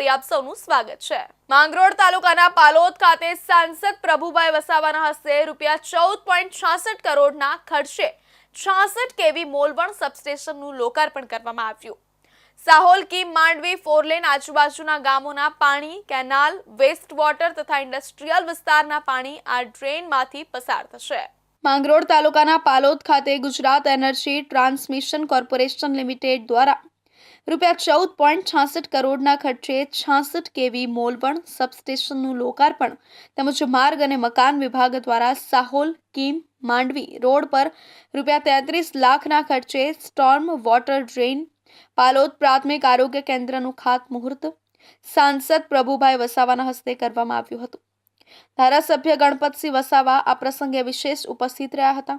ફરી આપ સૌનું સ્વાગત છે. માંગરોળ તાલુકાના પાલોદ ખાતે સાંસદ પ્રભુભાઈ વસાવાના હસ્તે રૂપિયા ચૌદ પોઈન્ટ છાસઠ કરોડના ખર્ચે છાસઠ કેવી મોલવણ સબસ્ટેશનનું લોકાર્પણ કરવામાં આવ્યું. સાહોલ કી માંડવી ફોરલેન આજુબાજુના ગામોના પાણી, કેનાલ, વેસ્ટ વોટર તથા ઇન્ડસ્ટ્રીયલ વિસ્તારના પાણી આ ડ્રેનમાંથી પસાર થશે. માંગરોળ તાલુકાના પાલોદ ખાતે Gujarat energy transmission corporation limited દ્વારા રૂપિયા ચૌદ પોઈન્ટ છાસઠ કરોડના ખર્ચે છાસઠ કેવી મોલવણ સબસ્ટેશનનું લોકાર્પણ તેમજ માર્ગ અને મકાન વિભાગ દ્વારા સાહોલ, કીમ, માંડવી રોડ પર રૂપિયા તેત્રીસ લાખના ખર્ચે સ્ટોર્મ વોટર ડ્રેન પાલોદ પ્રાથમિક આરોગ્ય કેન્દ્રનું ખાતમુહૂર્ત સાંસદ પ્રભુભાઈ વસાવાના હસ્તે કરવામાં આવ્યું હતું. ધારાસભ્ય ગણપતસિંહ વસાવા આ પ્રસંગે વિશેષ ઉપસ્થિત રહ્યા હતા.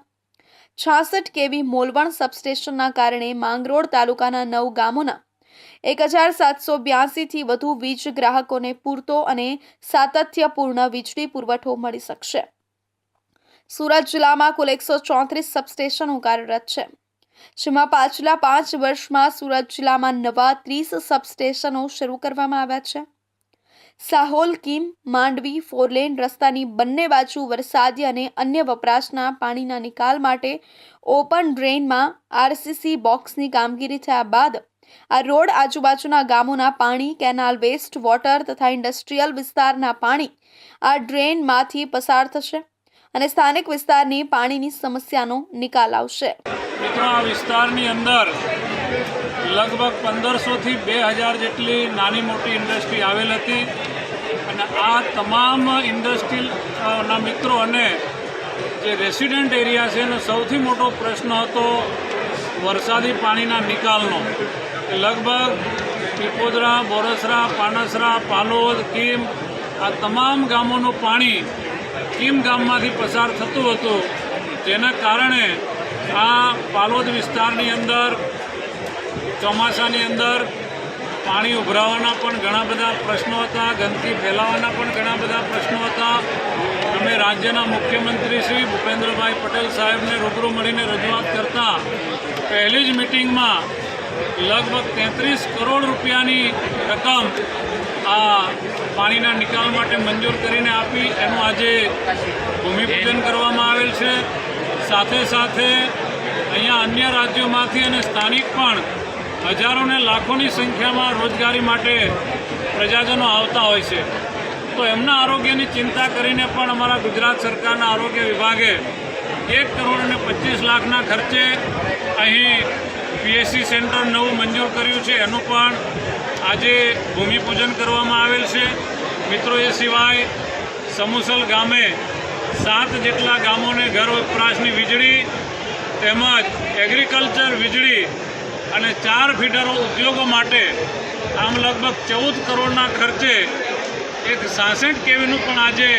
છાસઠ કેવી મોલવણ સબસ્ટેશનના કારણે માંગરોળ તાલુકાના નવ ગામોના એક હજાર સાતસો બ્યાસીથી વધુ વીજ ગ્રાહકોને પૂરતો અને સાતત્યપૂર્ણ વીજળી પુરવઠો મળી શકશે. સુરત જિલ્લામાં કુલ એકસો ચોત્રીસ સબસ્ટેશનો કાર્યરત છે. જેમાં પાછલા પાંચ વર્ષમાં સુરત જિલ્લામાં નવા ત્રીસ સબસ્ટેશનો શરૂ કરવામાં આવ્યા છે. સાહોલ, કિમ, માંડવી, ફોરલેન રસ્તાની બંને બાજુ વરસાદી અને અન્ય વપરાશના પાણીના નિકાલ માટે ઓપન ડ્રેનમાં આરસીસી બોક્સની કામગીરી થયા બાદ આ રોડ આજુબાજુના ગામોના પાણી, કેનાલ વેસ્ટ, વોટર તથા ઇન્ડસ્ટ્રીયલ વિસ્તારના પાણી આ ડ્રેનમાંથી પસાર થશે અને સ્થાનિક વિસ્તારની પાણીની સમસ્યાનો નિકાલ આવશે. મિત્રો, આ વિસ્તારની અંદર લગભગ પંદરસોથી બે હજાર જેટલી નાની મોટી ઇન્ડસ્ટ્રી આવેલ હતી. અને આ તમામ ઇન્ડસ્ટ્રીના મિત્રો અને જે રેસિડેન્ટ એરિયા છે, એનો સૌથી મોટો પ્રશ્ન હતો વરસાદી પાણીના નિકાલનો. લગભગ પીપોદરા બોરસરા, પાનસરા, પાલોદ, કીમ, આ તમામ ગામોનું પાણી કીમ ગામમાંથી પસાર થતું હતું. જેના કારણે આ પાલોદ વિસ્તારની અંદર, ચોમાસાની અંદર પાણી ઉભરાવાના પણ ઘણા બધા પ્રશ્નો હતા, ગંદકી ફેલાવાના પણ ઘણા બધા પ્રશ્નો હતા. અમે રાજ્યના મુખ્યમંત્રી શ્રી ભૂપેન્દ્રભાઈ પટેલ સાહેબને રૂબરૂ મળીને રજૂઆત કરતા પહેલી જ મિટિંગમાં લગભગ તેત્રીસ કરોડ રૂપિયાની રકમ આ પાણીના નિકાલ માટે મંજૂર કરીને આપી. એનું આજે ભૂમિપૂજન કરવામાં આવેલ છે. સાથે સાથે અહીંયા અન્ય રાજ્યોમાંથી અને સ્થાનિક પણ હજારો ને લાખોની સંખ્યામાં રોજગારી માટે પ્રજાજનો આવતા હોય છે. તો એમના આરોગ્યની ચિંતા કરીને પણ અમારા ગુજરાત સરકારના આરોગ્ય વિભાગે એક કરોડ અને પચીસ લાખના ખર્ચે અહીં પીએસસી સેન્ટર નવું મંજૂર કર્યું છે. એનું પણ આજે ભૂમિપૂજન કરવામાં આવેલ છે. મિત્રો, એ સિવાય સમુસલ ગામે સાત જેટલા ગામોને ઘર વપરાશની વીજળી તેમજ એગ્રીકલ્ચર વીજળી અને ચાર ફીડરો ઉદ્યોગો માટે આમ લગભગ ચૌદ કરોડના ખર્ચે એક સાસઠ કેવીનું પણ આજે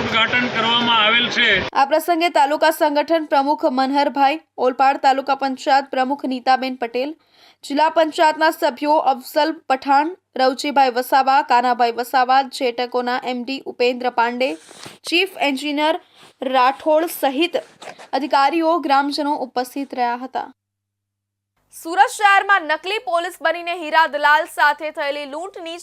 ઉદઘાટન કરવામાં આવેલ છે. આ પ્રસંગે તાલુકા સંગઠન પ્રમુખ મનહરભાઈ, ઓલપાડ તાલુકા પંચાયત પ્રમુખ નીતાબેન પટેલ, જિલ્લા પંચાયતના સભ્યો Afsal Pathan, Ravjibhai Vasava, Kanabhai Vasava, જેટકોના MD Upendra Pandey, chief engineer Rathod સહિત અધિકારીઓ, ગ્રામજનો ઉપસ્થિત રહ્યા હતા. સુરત શહેરમાં નકલી પોલીસ બનીને હીરા દલાલ સાથે થયેલી લૂંટની